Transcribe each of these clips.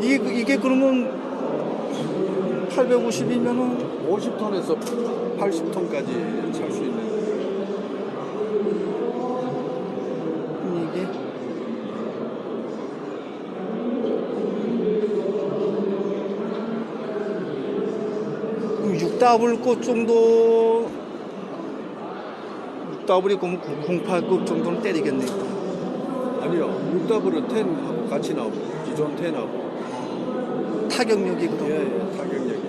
이게, 이게 그러면 850이면은 50톤에서 80톤까지 찰 수 있는. 이게? 그럼 6더블급 정도 6더블이 그러면 08급 정도는 때리겠네. 아니요. 6더블은 10하고 같이 나오고 기존 10하고 타격력이 예, 예 타격력이.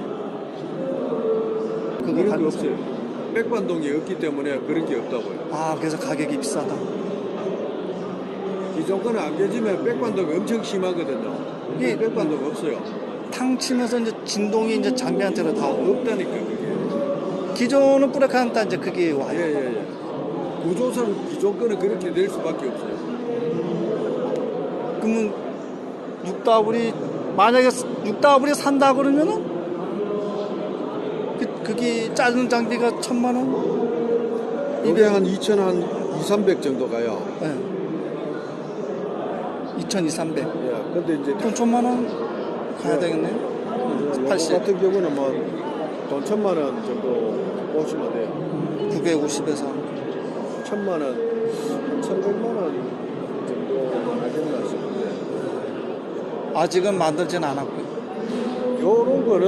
그거 그런 게 가능성- 없어요. 백반동이 없기 때문에 그런 게 없다고요. 아 그래서 가격이 비싸다. 기존 거는 안 깨지면 백반동이 엄청 심하거든요. 예. 이 백반동 없어요. 탕 치면서 이제 진동이 이제 장비한테로 다 오고 없다니까 그게. 기존은 뿌락하면 다 이제 그게 와요. 예예예. 구조상 기존 거는 그렇게 될 수밖에 없어요. 그러면 6 더블이 만약에 6더블이 산다 그러면은 그, 그게 짜는 장비가 천만 원? 이게 한 2천 한 2, 300 정도 가요 네. 2,200, 예 근데 이제 돈 천만 원 가야 예. 되겠네. 요거 80. 같은 경우는 뭐돈 천만 원 정도 보시면 돼요 950에서 천만 원, 천백만 원 정도 하겠나 싶은데 아직은 만들진 않았고요. 요런 거는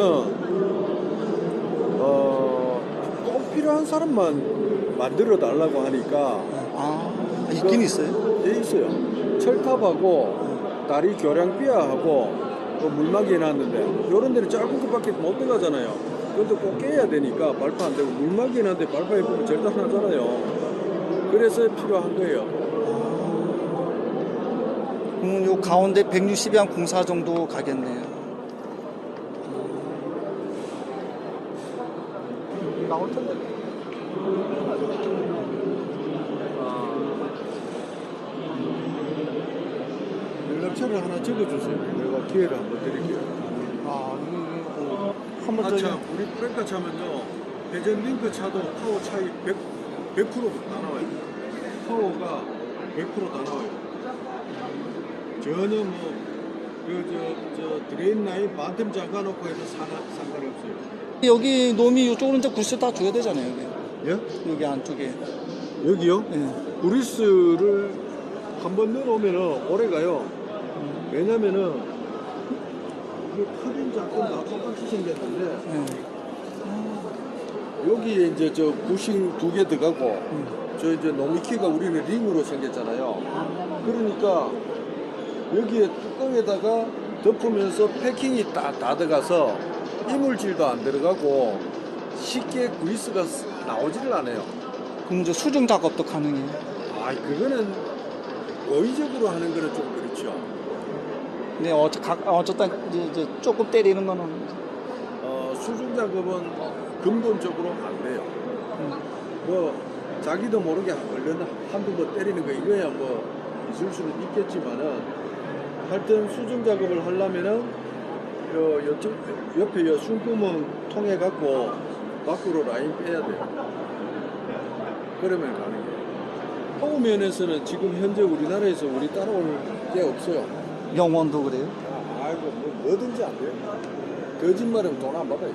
어꼭 필요한 사람만 만들어 달라고 하니까 아 있긴 있어요. 돼 있어요. 철탑하고 다리 교량비야하고 또 물막이 해놨는데 요런 데는 짧은 것밖에 못 들어가잖아요. 그것도 꼭 깨야 되니까 발파 안 되고 물막이 해놨는데 발파 해보면 절단하잖아요. 그래서 필요한 거예요. 그러면 요 가운데 160이 한 공사 정도 가겠네요. 나올 텐데. 연락처를 하나 적어주세요. 내가 기회를 한번 드릴게요. 아, 이게, 어, 한번 아, 저기 참, 우리 브레이크 차면요. 배전 링크 차도 파워 차이 100, 100%다 나와요. 파워가 100%다 나와요. 전혀 뭐, 그, 저, 저, 드레인 라인 반틈 잠가놓고 해서 상관, 상관없어요. 여기 놈이 이쪽으로 이제 구스 다 줘야 되잖아요. 여기, 예? 여기 안쪽에. 여기요? 예. 브리스를 한 번 넣어놓으면 오래 가요. 왜냐면은, 그 크긴 작건 다 똑같이 생겼는데, 예. 여기에 이제 저 부싱 두 개 들어가고 음. 저 이제 노미키가 우리는 링으로 생겼잖아요. 그러니까 여기에 뚜껑에다가 덮으면서 패킹이 다, 다 들어가서 이물질도 안 들어가고 쉽게 그리스가 나오지를 않아요. 그럼 이제 수정 작업도 가능해요. 아, 그거는 고의적으로 하는 거는 좀 그렇죠. 근데 어째, 각, 어쨌든 이제, 이제 조금 때리는 거는 어, 수중 작업은 근본적으로 안 돼요. 음. 뭐 자기도 모르게 얼른 한두 번 때리는 거 이거야 뭐 있을 수는 있겠지만은 하여튼 수중 작업을 하려면은 요 옆쪽 옆에 요 숨구멍 통해 갖고 밖으로 라인 빼야 돼요. 그러면 가능해요. 파워 면에서는 지금 현재 우리나라에서 우리 따라올 게 없어요. 영원도 그래요. 아, 아이고 뭐 뭐든지 안 돼요. 거짓말하면 돈 안 받아요.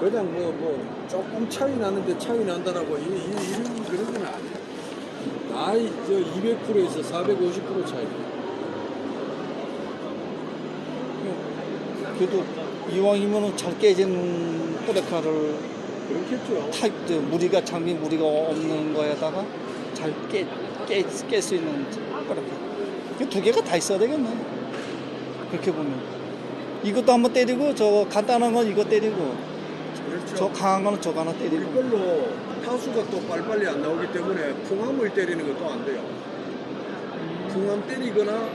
그냥 뭐, 뭐, 조금 차이 나는데 차이 난다라고, 이, 이, 이런, 그런 건 아니에요. 나이, 저 200%에서 450% 차이. 그래도 이왕이면 잘 깨진 포레카를 그렇겠죠. 타입 저 무리가 장비 무리가 없는 거에다가 잘깨깨깰수 있는 포레카. 이두 개가 다 있어야 되겠네. 그렇게 보면 이것도 한번 때리고 저 간단한 건 이거 때리고 그렇죠. 저 강한 거는 저거 하나 우리 때리고. 걸로 타수가 또 빨리빨리 안 나오기 때문에 풍암을 때리는 것도 안 돼요. 풍암 때리거나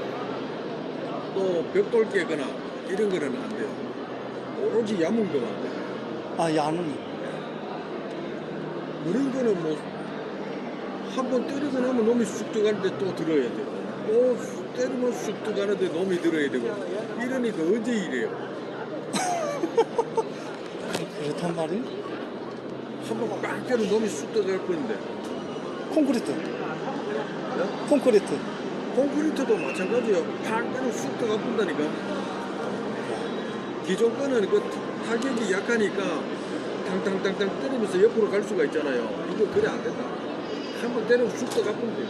또 벽돌 깨거나 이런 거는 안 돼요. 오로지 야문 거만 돼요. 아 야는 이런 거는 뭐 한 번 때리고 나면 놈이 쑥 들어가는데 또 들어야 되고 또 때리면 쑥 들어가는데 놈이 들어야 되고 이러니까 언제 이래요 그렇단 말이에요. 한번빵 때리면 놈이 쑥 들어갈 건데 콘크리트. 콘크리트. 콘크리트도 마찬가지예요. 팍 때리면 쑥 들어가 본다니까. 기존 거는 그 타격이 약하니까 탕탕탕탕 때리면서 옆으로 갈 수가 있잖아요. 이거 그래 안 된다. 한 번 때리면 쑥 들어가 본대.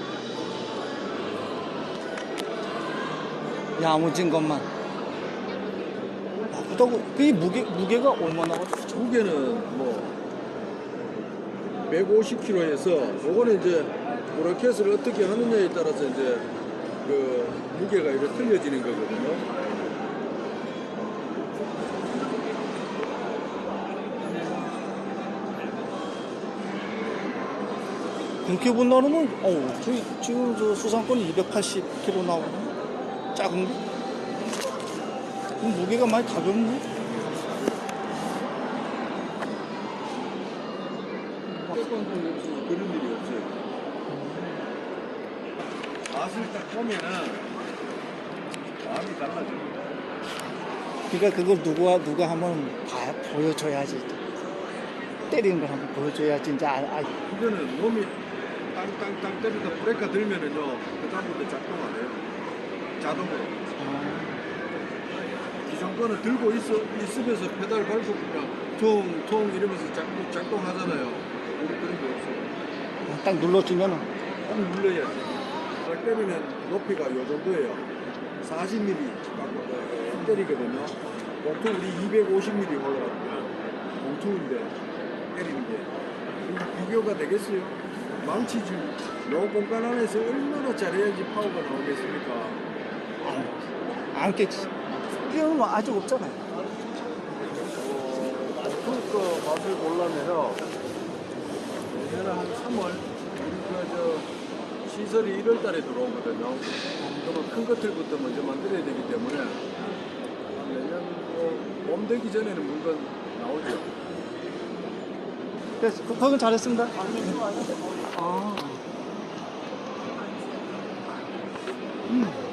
야무진 것만. 나쁘다고. 그게 무게, 무게가 얼마나 무게는 뭐 150kg에서 요거는 이제 브라켓을 어떻게 하느냐에 따라서 이제 그 무게가 이렇게 틀려지는 거거든요. 그렇게 본다면, 어우, 저기, 지금 저 수상권이 280kg 나오거든. 작은 게. 무게가 많이 가볍네. 조건도 없어서 그런 일이 없어요. 맛을 딱 보면은 마음이 달라집니다. 그러니까 그걸 누가, 누가 한번 봐, 보여줘야지. 때리는 걸 한번 보여줘야지. 이제 알, 알. 이거는 놈이 땅땅땅 때리다 브레이크 들면은요 그다음부터 작동 안 해요. 자동으로. 기존 거는 들고 있어, 있으면서 페달 밟고 그냥 퉁퉁 이러면서 작동, 작동하잖아요. 딱 눌러주면은. 딱 눌러야지. 딱 때리는 높이가 요 정도예요. 40mm 갖고 딱 때리거든요. 보통 우리 250mm 올라갑니다. 봉투인데 때리는 게. 이거 비교가 되겠어요? 망치지. 요 공간 안에서 얼마나 잘해야지 파워가 나오겠습니까? 안, 안 깨지. 뭐 아직 없잖아요. 거 맛을 보려면요. 내년에 한 3월, 우리 그저 시설이 1월 달에 들어오거든요. 그러면 큰 것들부터 먼저 만들어야 되기 때문에 내년 뭐, 봄 되기 전에는 물건 나오죠. 그- 그건 잘했습니다. 아. 음.